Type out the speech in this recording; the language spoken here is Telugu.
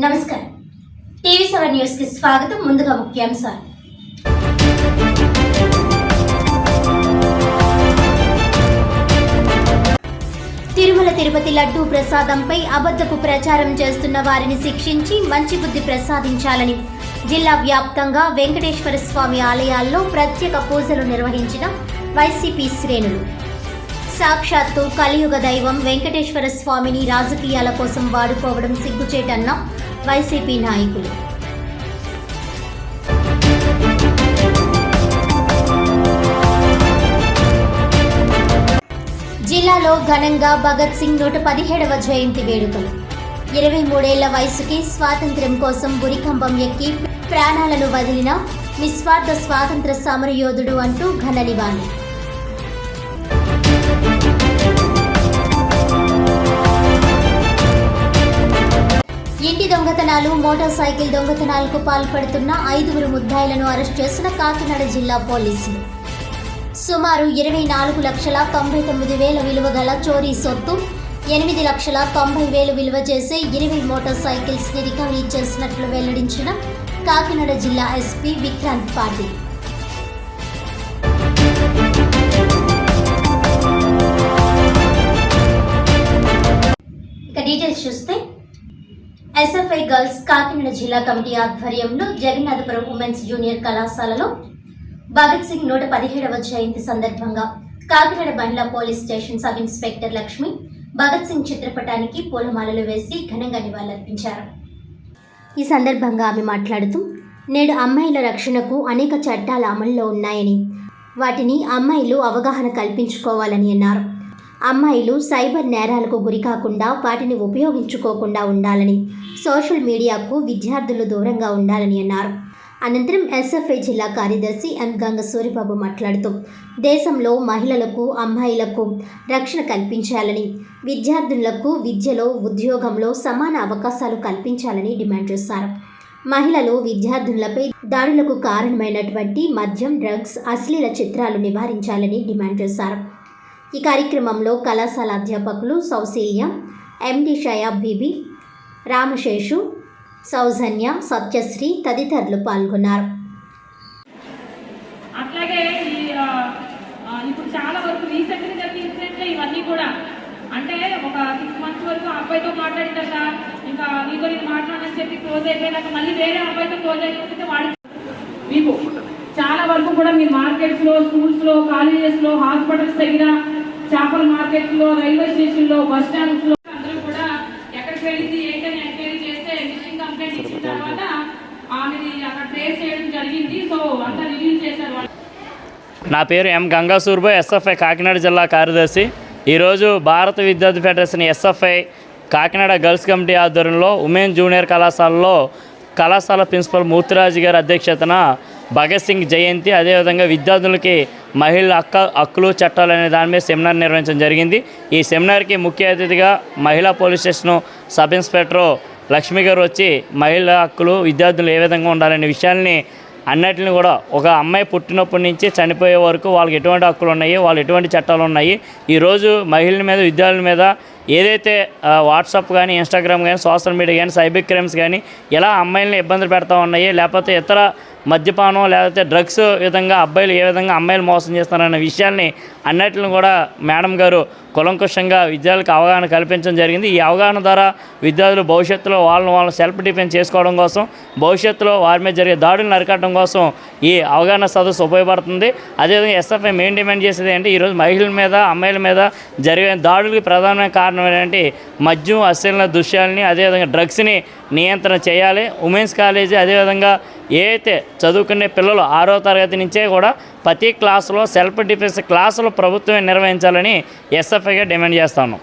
నమస్కారం. టీవీ సెవెన్ న్యూస్కి స్వాగతం. ముందుగా ముఖ్యాంశాలు. తిరుమల తిరుపతి లడ్డూ ప్రసాదంపై అబద్ధపు ప్రచారం చేస్తున్న వారిని శిక్షించి మంచి బుద్ధి ప్రసాదించాలని జిల్లా వ్యాప్తంగా వెంకటేశ్వర స్వామి ఆలయాల్లో ప్రత్యేక పూజలు నిర్వహించిన వైసీపీ శ్రేణులు. సాక్షాత్తు కలియుగ దైవం వెంకటేశ్వర స్వామిని రాజకీయాల కోసం వాడుకోవడం సిగ్గుచేటన్న వైసీపీ నాయకులు. జిల్లాలో ఘనంగా భగత్ సింగ్ నూట పదిహేడవ జయంతి వేడుకలు. ఇరవై మూడేళ్ళ వయసుకి స్వాతంత్ర్యం కోసం బురికంబం ఎక్కి ప్రాణాలను వదిలిన నిస్వార్థ స్వాతంత్ర సమరయోధుడు అంటూ ఘన నివాళి. ఇంటి దొంగతనాలు మోటార్ సైకిల్ దొంగతనాలకు పాల్పడుతున్న ఐదుగురు ముద్దాయిలను అరెస్ట్ చేసిన కాకినాడ జిల్లా పోలీసులు. సుమారు ఇరవై నాలుగు లక్షల తొంభై తొమ్మిది వేల విలువ గల చోరీ సొత్తు ఎనిమిది లక్షల తొంభై వేలు విలువ చేసే ఇరవై మోటార్ సైకిల్స్ని రికవరీ చేసినట్లు వెల్లడించిన కాకినాడ జిల్లా SP Vikrant Patil. SFI girls Kakinada జిల్లా కమిటీ ఆధ్వర్యంలో జగన్నాథపురం ఉమెన్స్ జూనియర్ కళాశాలలో భగత్ సింగ్ నూట పదిహేడవ జయంతి సందర్భంగా కాకినాడ మహిళా police station sub inspector Lakshmi Bhagat Singh చిత్రపటానికి పూలమాలలు వేసి ఘనంగా నివాళులర్పించారు. ఈ సందర్భంగా ఆమె మాట్లాడుతూ నేడు అమ్మాయిల రక్షణకు అనేక చట్టాలు అమల్లో ఉన్నాయని వాటిని అమ్మాయిలు అవగాహన కల్పించుకోవాలని అన్నారు. అమ్మాయిలు సైబర్ నేరాలకు గురికాకుండా వాటిని ఉపయోగించుకోకుండా ఉండాలని సోషల్ మీడియాకు విద్యార్థులు దూరంగా ఉండాలని అన్నారు. అనంతరం ఎస్ఎఫ్ఐ జిల్లా కార్యదర్శి ఎం గంగ సూరిబాబు మాట్లాడుతూ దేశంలో మహిళలకు అమ్మాయిలకు రక్షణ కల్పించాలని విద్యార్థులకు విద్యలో ఉద్యోగంలో సమాన అవకాశాలు కల్పించాలని డిమాండ్ చేశారు. మహిళలు విద్యార్థులపై దాడులకు కారణమైనటువంటి మద్యం డ్రగ్స్ అశ్లీల చిత్రాలు నివారించాలని డిమాండ్ చేశారు. ఈ కార్యక్రమంలో కళాశాల అధ్యాపకులు సౌశీల్య ఎండి షయాబ్ బీబీ రామశేషు సౌజన్య సత్యశ్రీ తదితరులు పాల్గొన్నారు. అట్లాగే ఇప్పుడు చాలా వరకు రీసెంట్గా జరిగిన ఇన్సిడెంట్లే ఇవన్నీ కూడా అంటే ఒక సిక్స్ మంత్స్ వరకు ఆ అబ్బాయితో మాట్లాడిందట ఇంకా నీతో నేను మాట్లాడని చెప్పి క్లోజ్ అయిపోయినాక మళ్ళీ వేరే అబ్బాయితో క్లోజ్ అయిపోతే వాడి మీకు చాలా వరకు కూడా మీ మార్కెట్స్లో స్కూల్స్లో కాలేజెస్లో హాస్పిటల్స్ దగ్గర చేపల మార్కెట్లో రైల్వే స్టేషన్లో బస్ స్టాండ్స్లో అందరూ కూడా ఎక్కడికి వెళ్ళింది ఏంటని ఎంక్వైరీ చేస్తే మిస్సింగ్ కంప్లైంట్ ఇచ్చిన తర్వాత ఆమెది అక్కడ ట్రేస్ చేయడం జరిగింది. సో అంతా రిలీజ్ చేశారు వాళ్ళు. నా పేరు ఎం గంగా సూర్బాయ్ ఎస్ఎఫ్ఐ కాకినాడ జిల్లా కార్యదర్శి. ఈరోజు భారత విద్యార్థి federation SFI Kakinada girls committee ఆధ్వర్యంలో ఉమెన్ జూనియర్ కళాశాలలో కళాశాల ప్రిన్సిపల్ మూర్తిరాజు గారి అధ్యక్షతన భగత్ సింగ్ జయంతి అదేవిధంగా విద్యార్థులకి మహిళల హక్క హక్కులు చట్టాలు అనే దాని మీద సెమినార్ నిర్వహించడం జరిగింది. ఈ సెమినార్కి ముఖ్య అతిథిగా మహిళా police station sub inspector Lakshmi గారు వచ్చి మహిళల హక్కులు విద్యార్థులు ఏ విధంగా ఉండాలనే విషయాల్ని అన్నిటిని కూడా ఒక అమ్మాయి పుట్టినప్పటి నుంచి చనిపోయే వరకు వాళ్ళకి ఎటువంటి హక్కులు ఉన్నాయి వాళ్ళు ఎటువంటి చట్టాలు ఉన్నాయి. ఈరోజు మహిళల మీద విద్యార్థుల మీద ఏదైతే వాట్సాప్ కానీ ఇన్స్టాగ్రామ్ కానీ సోషల్ మీడియా కానీ సైబర్ క్రైమ్స్ కానీ ఇలా అమ్మాయిలని ఇబ్బందులు పెడతా ఉన్నాయి లేకపోతే ఇతర మద్యపానం లేకపోతే డ్రగ్స్ విధంగా అబ్బాయిలు ఏ విధంగా అమ్మాయిలు మోసం చేస్తున్నారన్న విషయాల్ని అన్నిటిని కూడా మేడం గారు కులంకుషంగా విద్యార్థులకు అవగాహన కల్పించడం జరిగింది. ఈ అవగాహన ద్వారా విద్యార్థులు భవిష్యత్తులో వాళ్ళని వాళ్ళని సెల్ఫ్ డిఫెన్స్ చేసుకోవడం కోసం భవిష్యత్తులో వారి మీద జరిగే దాడులను అరికట్టడం కోసం ఈ అవగాహన సదస్సు ఉపయోగపడుతుంది. అదేవిధంగా ఎస్ఎఫ్ఐ మెయిన్ డిమాండ్ చేసేది ఏంటి ఈరోజు మహిళల మీద అమ్మాయిల మీద జరిగే దాడులకి ప్రధానమైన కారణం కారణమైనటువంటి మద్యం అశ్లీల దృశ్యాలని అదేవిధంగా డ్రగ్స్ని నియంత్రణ చేయాలి. ఉమెన్స్ కాలేజీ అదేవిధంగా ఏ చదువుకునే పిల్లలు ఆరో తరగతి నుంచే కూడా ప్రతి క్లాసులో సెల్ఫ్ డిఫెన్స్ క్లాసులు ప్రభుత్వమే నిర్వహించాలని ఎస్ఎఫ్ఐగా డిమాండ్ చేస్తాను